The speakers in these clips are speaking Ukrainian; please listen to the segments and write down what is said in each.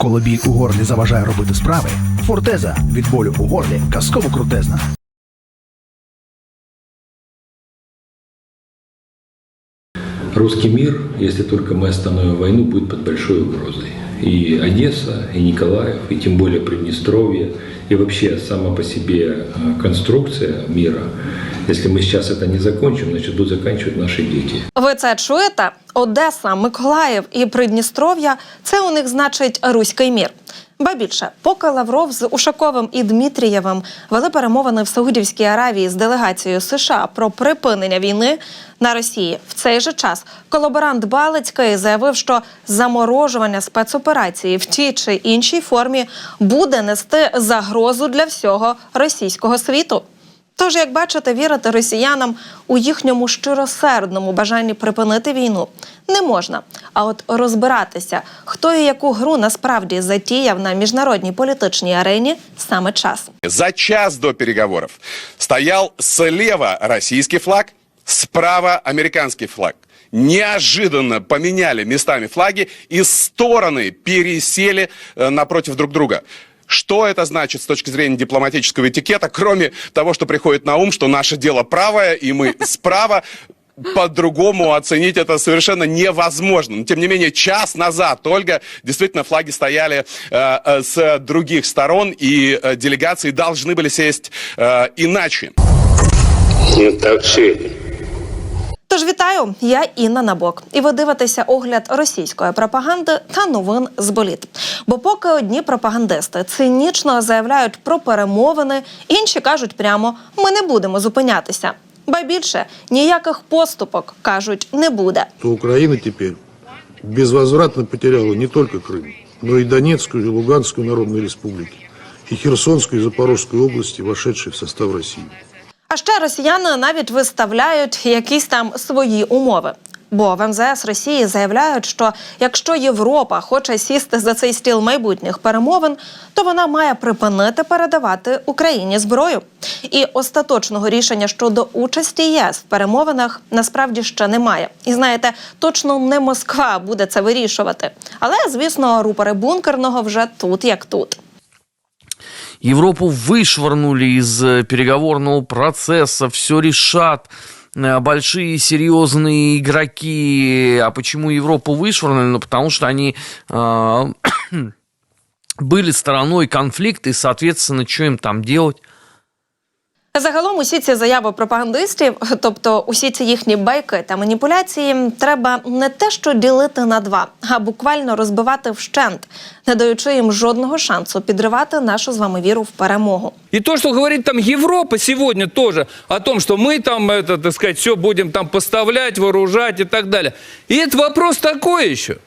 Коли біль у горлі заважає робити справи, фортеза від болю у горлі казково крутезна. Русский мир, если только мы остановим войну, будет под большой угрозой. И Одесса, и Николаев, и тем более Приднестровье, и вообще сама по себе э, конструкция мира, если мы сейчас это не закончим, значит, будут заканчивать наши дети. Ви це чуєте? Одеса, Миколаїв і Придністров'я це у них значить руський мір. Ба більше, поки Лавров з Ушаковим і Дмитрієвим вели перемовини в Саудівській Аравії з делегацією США про припинення війни на Росії, в цей же час колаборант Балицький заявив, що заморожування спецоперації в тій чи іншій формі буде нести загрозу для всього російського світу. Тож, як бачите, вірити росіянам у їхньому щиросердному бажанні припинити війну не можна. А от розбиратися, хто і яку гру насправді затіяв на міжнародній політичній арені, саме час. За час до переговоров стоял слева российский флаг, справа американский флаг. Неожиданно поменяли местами флаги и стороны пересели э, напротив друг друга. Что это значит с точки зрения дипломатического этикета, кроме того, что приходит на ум, что наше дело правое, и мы справа, по-другому оценить это совершенно невозможно. Но, тем не менее, час назад только действительно флаги стояли э, э, с других сторон, и э, делегации должны были сесть э, иначе. Не так все. Тож вітаю, я Інна Набок, і ви дивитеся огляд російської пропаганди та новин з боліт. Бо поки одні пропагандисти цинічно заявляють про перемовини, інші кажуть прямо: ми не будемо зупинятися. Ба більше ніяких поступок кажуть не буде. то Украина теперь безвозвратно потеряла не только Крым, но и Донецкую и Луганскую народные республики, и Херсонскую и Запорожскую области, вошедшие в состав России. А ще росіяни навіть виставляють якісь там свої умови. Бо в МЗС Росії заявляють, що якщо Європа хоче сісти за цей стіл майбутніх перемовин, то вона має припинити передавати Україні зброю. І остаточного рішення щодо участі ЄС в перемовинах насправді ще немає. І знаєте, точно не Москва буде це вирішувати. Але звісно, рупори бункерного вже тут як тут. Европу вышвырнули из э, переговорного процесса, все решат э, большие серьезные игроки. А почему Европу вышвырнули? Ну, потому что они э, были стороной конфликта, и, соответственно, что им там делать? Загалом усі ці заяви пропагандистів, тобто усі ці їхні байки та маніпуляції, треба не те, що ділити на два, а буквально розбивати вщент, не даючи їм жодного шансу підривати нашу з вами віру в перемогу. И то, что говорит там Европа сегодня тоже о том, что мы там, это, так сказать, все будем там поставлять, вооружать и так далее. И это вопрос такой еще.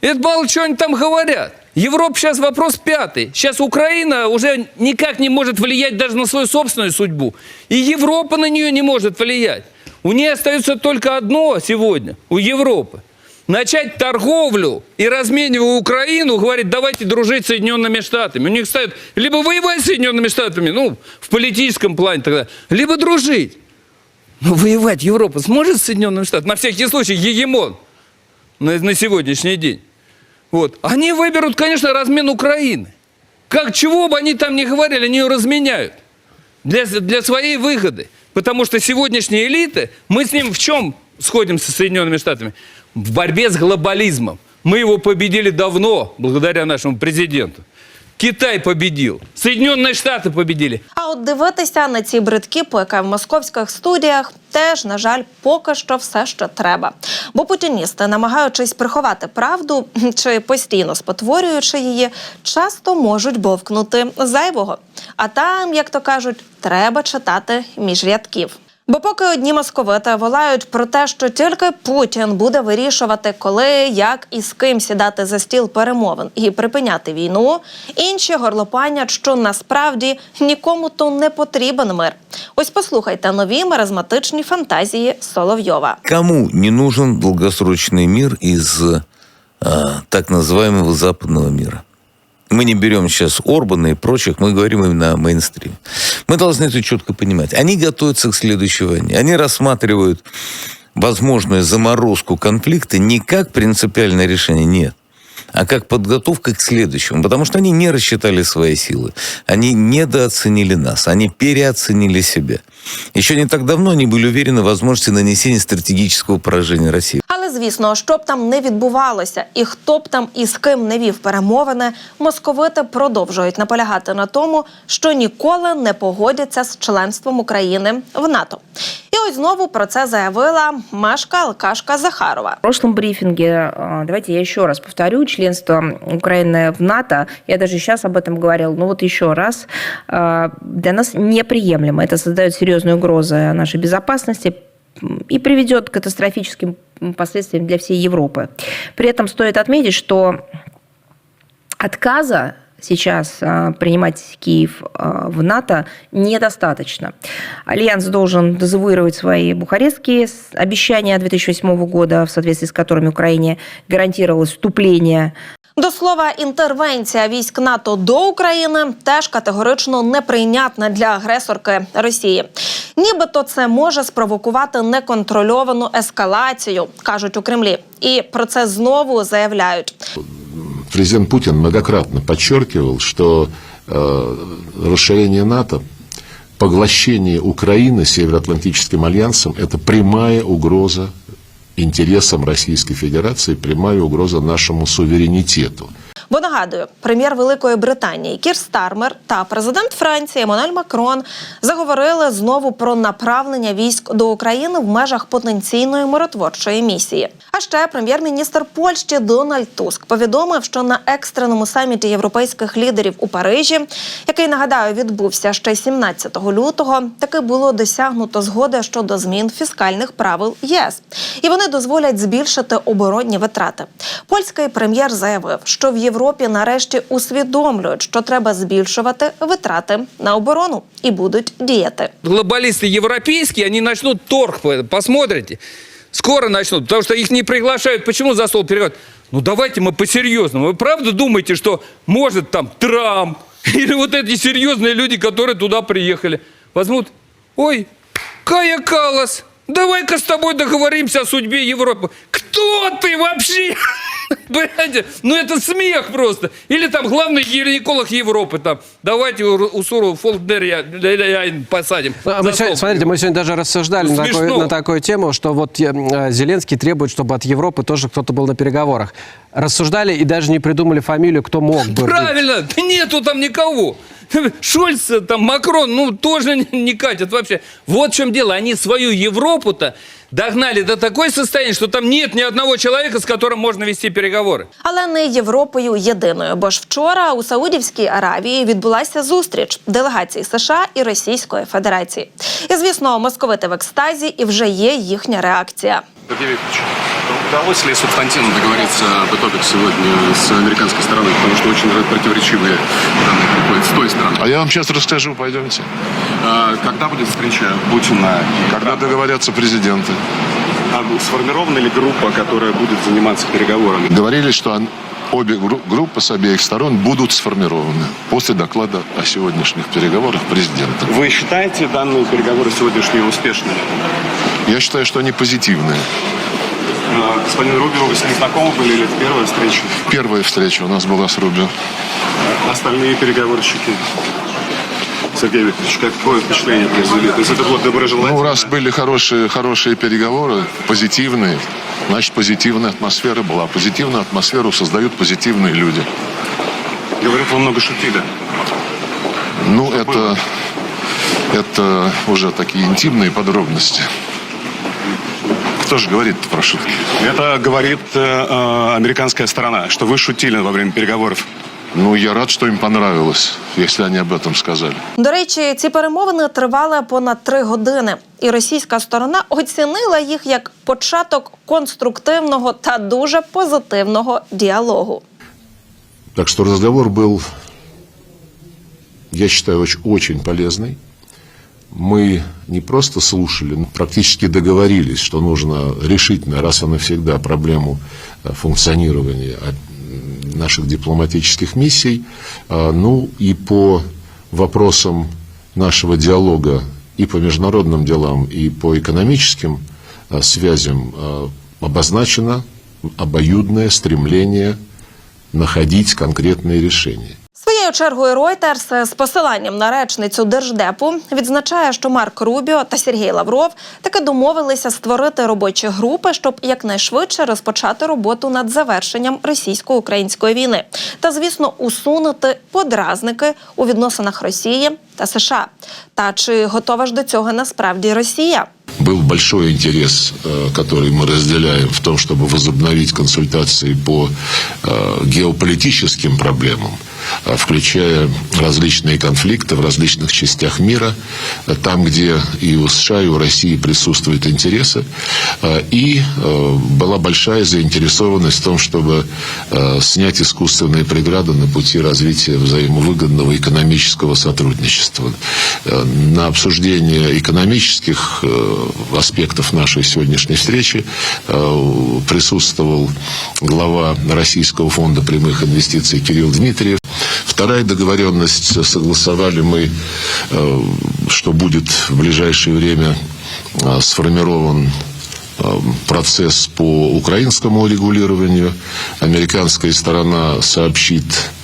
Это мало что они там говорят. Европа сейчас вопрос пятый. Сейчас Украина уже никак не может влиять даже на свою собственную судьбу. И Европа на нее не может влиять. У нее остается только одно сегодня, у Европы. Начать торговлю и разменивая Украину, говорит, давайте дружить с Соединенными Штатами. У них стоит либо воевать с Соединенными Штатами, ну, в политическом плане тогда, либо дружить. Но воевать Европа сможет с Соединенными Штатами? На всякий случай, гегемон на, на сегодняшний день. Вот. Они выберут, конечно, размен Украины. Как чего бы они там ни говорили, они ее разменяют. Для, для своей выгоды. Потому что сегодняшние элиты, мы с ним в чем сходимся с Соединенными Штатами? В борьбе с глобализмом. Мы его победили давно, благодаря нашему президенту. Китай победил. Соединенные Штаты победили. А от дивитися на ці бридкі пики в московських студіях теж, на жаль, поки що все ще треба. Бо путіністи, намагаючись приховати правду чи постійно спотворюючи її, часто можуть бовкнути зайвого. А там, як то кажуть, треба читати між рядків. Бо поки одні московити волають про те, що тільки Путін буде вирішувати, коли, як і з ким сідати за стіл перемовин і припиняти війну, інші горлопанять, що насправді нікому то не потрібен мир. Ось послухайте нові маразматичні фантазії Соловйова. Кому не нужен долгосрочный мир из э, так называемого западного мира? Мы не берем сейчас Орбана и прочих, мы говорим именно о мейнстриме. Мы должны это четко понимать. Они готовятся к следующей войне. Они рассматривают возможную заморозку конфликта не как принципиальное решение, нет. а как подготовка к следующему. Потому что они не рассчитали свои силы. Они недооценили нас. Они переоценили себя. Еще не так давно они были уверены в возможности нанесения стратегического поражения России. Але звісно, що б там не відбувалося, і хто б там і з ким не вів перемовини, московити продовжують наполягати на тому, що ніколи не погодяться з членством України в НАТО. Ось знову про це заявила Машка Алкашка Захарова. В прошлом брифинге, а, давайте я еще раз повторю, членство Украины в НАТО, я даже сейчас об этом говорил, но вот еще раз, а, для нас неприемлемо. Это создает серьезную угрозу нашей безопасности и приведет к катастрофическим последствиям для всей Европы. При этом стоит отметить, что отказа сейчас принимать Киев в НАТО недостаточно. Альянс должен дезавуировать свои бухарестские обещания 2008 года, в соответствии с которыми Украине гарантировалось вступление До слова, інтервенція військ НАТО до України теж категорично неприйнятна для агресорки Росії. Нібито це може спровокувати неконтрольовану ескалацію, кажуть у Кремлі. І про це знову заявляють. Президент Путин многократно подчеркивал, что э, расширение НАТО, поглощение Украины Североатлантическим альянсом – это прямая угроза интересам Российской Федерации, прямая угроза нашему суверенитету. Бо нагадую, прем'єр Великої Британії Кір Стармер та президент Франції Еммануель Макрон заговорили знову про направлення військ до України в межах потенційної миротворчої місії. А ще прем'єр-міністр Польщі Дональд Туск повідомив, що на екстреному саміті європейських лідерів у Парижі, який нагадаю відбувся ще 17 лютого, таки було досягнуто згоди щодо змін фіскальних правил ЄС, і вони дозволять збільшити оборонні витрати. Польський прем'єр заявив, що в Європі нарешті усвідомлюють, що треба збільшувати витрати на оборону і будуть діяти. Глобалисты европейские, они начнут торг, по- посмотрите. Скоро начнут, потому что их не приглашают. Почему за стол переходят? Ну давайте мы по-серьезному. Вы правда думаете, что может там Трамп или вот эти серьезные люди, которые туда приехали, возьмут, ой, Кая Калас, давай-ка с тобой договоримся о судьбе Европы. Кто ты вообще? Понимаете? Ну это смех просто. Или там главный гинеколог Европы там. Давайте Уру- Усуру Фолднеряйн посадим. А мы сегодня, смотрите, мы сегодня даже рассуждали на такую, на такую тему, что вот э, Зеленский требует, чтобы от Европы тоже кто-то был на переговорах. Рассуждали и даже не придумали фамилию, кто мог бы. быть. Правильно, да нету там никого. Шольц, там, Макрон, ну, тоже не- не катят вообще. Вот в чем дело. Они свою Европу-то догнали до такой состояния, что там нет ни одного человека, с которым можно вести переговоры. Але не Європою єдиною, бо ж вчора у Саудівській Аравії відбулася зустріч делегацій США і Російської Федерації. І звісно, московити в екстазі, і вже є їхня реакція. Сергей Викторович, удалось ли субстантивно договориться об итогах сегодня с американской стороной? Потому что очень противоречивые данные приходят с той стороны. А я вам сейчас расскажу, пойдемте. А Когда будет встреча Путина и Когда договорятся президенты. А сформирована ли группа, которая будет заниматься переговорами? Говорили, что обе гру- группы с обеих сторон будут сформированы после доклада о сегодняшних переговорах президента. Вы считаете данные переговоры сегодняшние успешными? Я считаю, что они позитивные. А, Господин Рубио, вы с ним знакомы были или это первая встреча? Первая встреча у нас была с Рубио. Остальные переговорщики? Сергей Викторович, какое впечатление произвели? То есть это было доброжелательно? Ну, раз были хорошие, хорошие переговоры, позитивные, значит, позитивная атмосфера была. Позитивную атмосферу создают позитивные люди. Говорят, вы много шутили. Ну, это, это уже такие интимные подробности. Кто же говорит про шутки? Это говорит э, э, американская сторона, что вы шутили во время переговоров. Ну, я рад, что им понравилось, если они об этом сказали. До речі, ці перемовини тривали понад три години, і російська сторона оцінила їх як початок конструктивного та дуже позитивного діалогу. Так что разговор был, я считаю, очень, очень полезный. Мы не просто слушали, но практически договорились, что нужно решительно, раз и навсегда, проблему э, функционирования э, наших дипломатических миссий. А, Ну и по вопросам нашего диалога и по международным делам, и по экономическим э, связям э, обозначено обоюдное стремление находить конкретные решения. Своєю чергою Reuters з посиланням на речницю держдепу відзначає, що Марк Рубіо та Сергій Лавров таки домовилися створити робочі групи, щоб якнайшвидше розпочати роботу над завершенням російсько-української війни та, звісно, усунути подразники у відносинах Росії та США. Та чи готова ж до цього насправді Росія? Был большой интерес, э, который мы разделяем в том, чтобы возобновить консультации по э, геополитическим проблемам, э, Включая различные конфликты в различных частях мира, э, там, где и у США, и у России присутствуют интересы. Э, И э, была большая заинтересованность в том, чтобы э, снять искусственные преграды на пути развития взаимовыгодного экономического сотрудничества. Э, На обсуждение экономических э, аспектов нашей сегодняшней встречи э, присутствовал глава Российского фонда прямых инвестиций Кирилл Дмитриев. Вторая договоренность согласовали мы, э, что будет в ближайшее время э, сформирован э, процесс по украинскому регулированию. Американская сторона сообщит, э,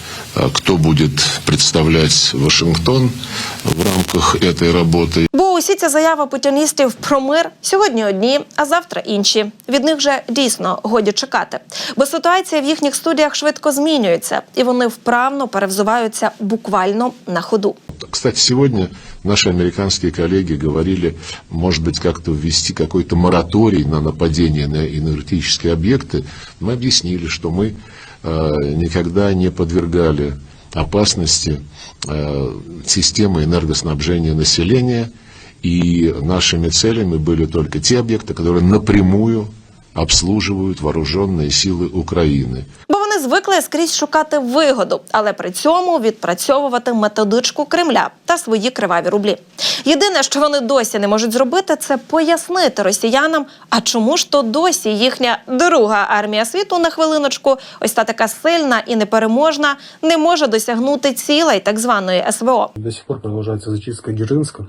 кто будет представлять Вашингтон в рамках этой работы. Бо усі ці заяви путіністів про мир сьогодні одні, а завтра інші. Від них же дійсно годі чекати. Бо ситуація в їхніх студіях швидко змінюється, і вони вправно перевзуваються буквально на ходу. Кстати, сегодня наши американские коллеги говорили, может быть, как-то ввести какой-то мораторий на нападение на энергетические объекты. Мы объяснили, что мы э, Никогда не подвергали опасности э, системы энергоснабжения населения, и нашими целями были только те объекты, которые напрямую обслуживают вооруженные силы Украины. Бо вони звикли скрізь шукати вигоду, але при цьому відпрацьовувати методичку Кремля та свої криваві рублі. Єдине, що вони досі не можуть зробити, це пояснити росіянам, а чому ж то досі їхня друга армія світу на хвилиночку, ось та така сильна і непереможна, не може досягнути цілей так званої СВО. До сих пор продолжается зачистка Дзержинска,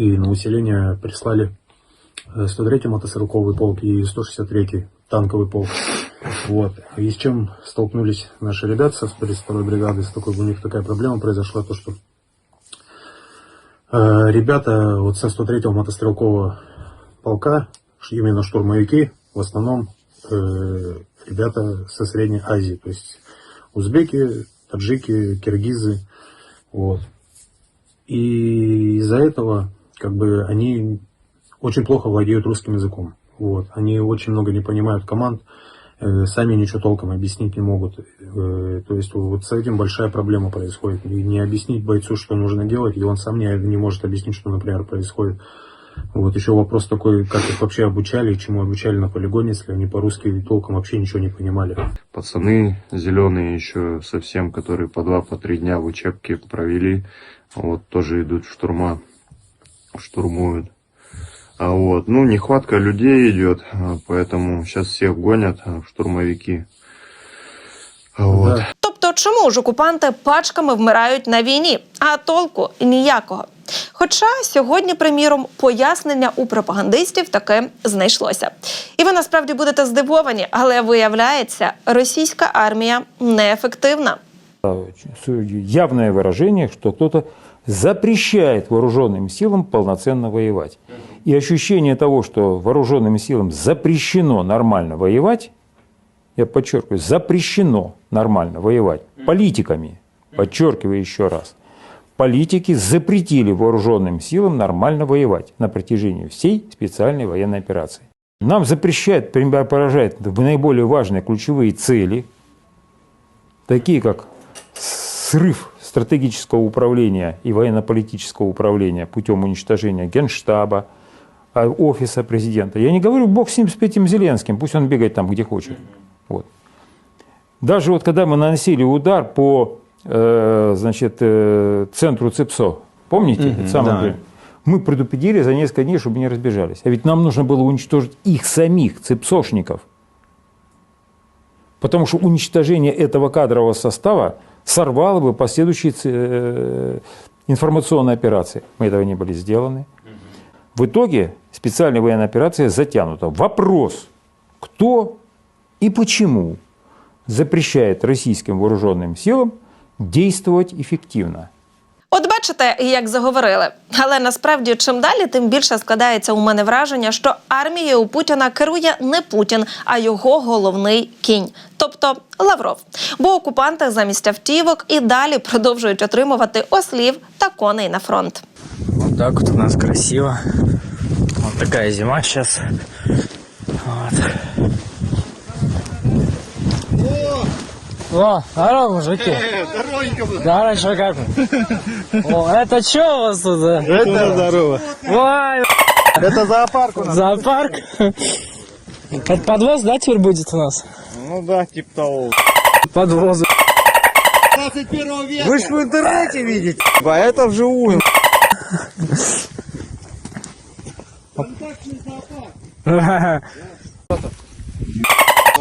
и на усиление прислали э, 103-й мотострелковый полк и 163-й танковый полк. Вот. И с чем столкнулись наши ребята со 132-й бригады, с такой, у них такая проблема произошла, то что э, ребята вот со 103-го мотострелкового полка, именно штурмовики, в основном э, ребята со Средней Азии, то есть узбеки, таджики, киргизы, вот. И из-за этого, как бы, они очень плохо владеют русским языком. Вот. Они очень много не понимают команд, сами ничего толком объяснить не могут. Э, то есть вот с этим большая проблема происходит. Не объяснить бойцу, что нужно делать, и он сам не, не может объяснить, что, например, происходит. Вот еще вопрос такой, как их вообще обучали, чему обучали на полигоне, если они по-русски толком вообще ничего не понимали. пацаны зеленые еще совсем, которые по два, по три дня в учебке провели, вот, тоже идут штурма, штурмуют. А вот, ну, нехватка людей идет, а, поэтому сейчас всех гонят а, в штурмовики. А Вот. Да. Тобто, чому ж окупанти пачками вмирають на війні, а толку ніякого? Хоча сьогодні, приміром, пояснення у пропагандистів таки знайшлося. І ви насправді будете здивовані, але виявляється, російська армія неефективна. явное выражение, что кто-то запрещает вооруженным силам полноценно воевать. И ощущение того, что вооруженным силам запрещено нормально воевать, я подчеркиваю, запрещено нормально воевать политиками, подчеркиваю еще раз, политики запретили вооруженным силам нормально воевать на протяжении всей специальной военной операции. Нам запрещают, поражает в наиболее важные ключевые цели, такие как срыв стратегического управления и военно-политического управления путем уничтожения генштаба, офиса президента. Я не говорю, бог с ним, с этим Зеленским, пусть он бегает там, где хочет. Вот. Даже вот когда мы наносили удар по э, значит, э, центру ЦИПСО, помните? Это самое да. Мы предупредили за несколько дней, чтобы не разбежались. А ведь нам нужно было уничтожить их самих, ЦИПСОшников. Потому что уничтожение этого кадрового состава сорвало бы последующие э, информационные операции. Мы этого не были сделаны. В итоге специальная военная операция затянута. Вопрос, кто и почему запрещает российским вооруженным силам действовать эффективно. От бачите, як заговорили. Але насправді, чим далі, тим більше складається у мене враження, що армією Путіна керує не Путін, а його головний кінь, тобто Лавров. Бо окупанти замість автівок і далі продовжують отримувати ослів та коней на фронт. Вот так вот у нас красиво. Вот такая зима сейчас. Вот. О, здорово, мужики. Здорово, что как вы? О, это что у вас тут? Это здорово. Ой, Это зоопарк у нас. зоопарк. Под подвоз, да, теперь будет у нас? Ну да, типа того. Подвоз. 21 века. Вы ж в интернете видите. А это вживую.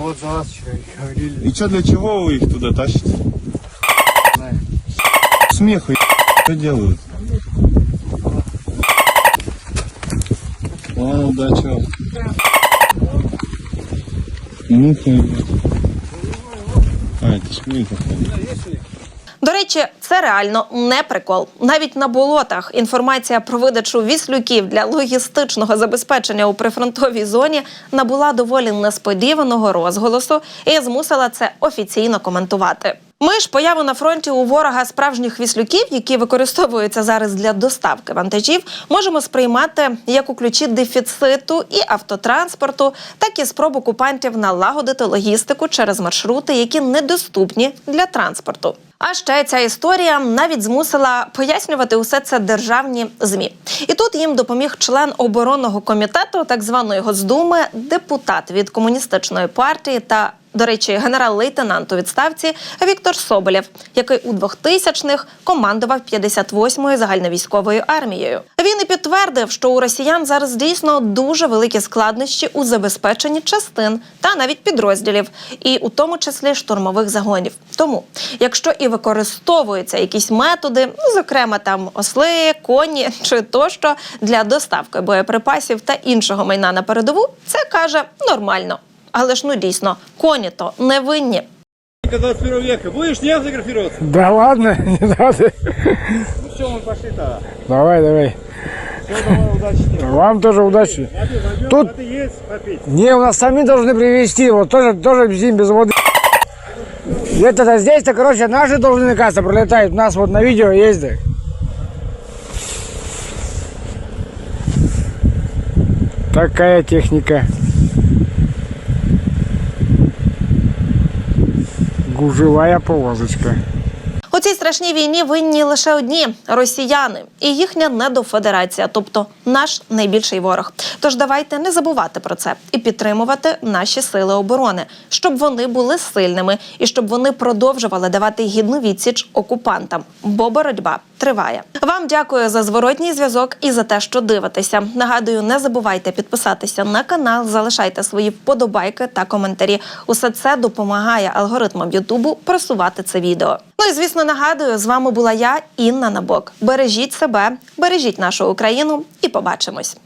Вот за вас еще говорили. И что, для чего вы их туда тащите? Смеха что делают? О, да, что? Муха. А, это смеха. До речі, це реально не прикол. Навіть на болотах інформація про видачу віслюків для логістичного забезпечення у прифронтовій зоні набула доволі несподіваного розголосу і змусила це офіційно коментувати. Ми ж появу на фронті у ворога справжніх віслюків, які використовуються зараз для доставки вантажів, можемо сприймати як у ключі дефіциту і автотранспорту, так і спроб окупантів налагодити логістику через маршрути, які недоступні для транспорту. А ще ця історія навіть змусила пояснювати усе це державні змі. І тут їм допоміг член оборонного комітету, так званої Госдуми, депутат від комуністичної партії та. До речі, генерал-лейтенант у відставці Віктор Соболєв, який у 2000-х командував 58-ю загальновійськовою армією. Він і підтвердив, що у росіян зараз дійсно дуже великі складнощі у забезпеченні частин та навіть підрозділів, і у тому числі штурмових загонів. Тому, якщо і використовуються якісь методи, ну, зокрема там осли, коні чи тощо для доставки боєприпасів та іншого майна на передову, це каже нормально. Але ж ну дійсно, коні то не винні. 21 века. Будешь не фотографироваться? Да ладно, не надо. Ну все, мы пошли тогда. Давай, давай. Все, давай, удачи тебе. Вам тоже удачи. Тут- Воды есть попить? Не, у нас сами должны привезти, вот тоже, тоже бензин без воды. Где-то здесь-то, короче, наши должны, кажется, пролетают. У нас вот на видео ездят. Такая техника. Гужевая повозочка. Цій страшній війні винні лише одні росіяни і їхня недофедерація, тобто наш найбільший ворог. Тож давайте не забувати про це і підтримувати наші сили оборони, щоб вони були сильними і щоб вони продовжували давати гідну відсіч окупантам, бо боротьба триває. Вам дякую за зворотній зв'язок і за те, що дивитеся. Нагадую, не забувайте підписатися на канал, залишайте свої вподобайки та коментарі. Усе це допомагає алгоритмам Ютубу просувати це відео. Ну і звісно, нагадую, з вами була я, Інна Набок. Бережіть себе, бережіть нашу Україну і побачимось.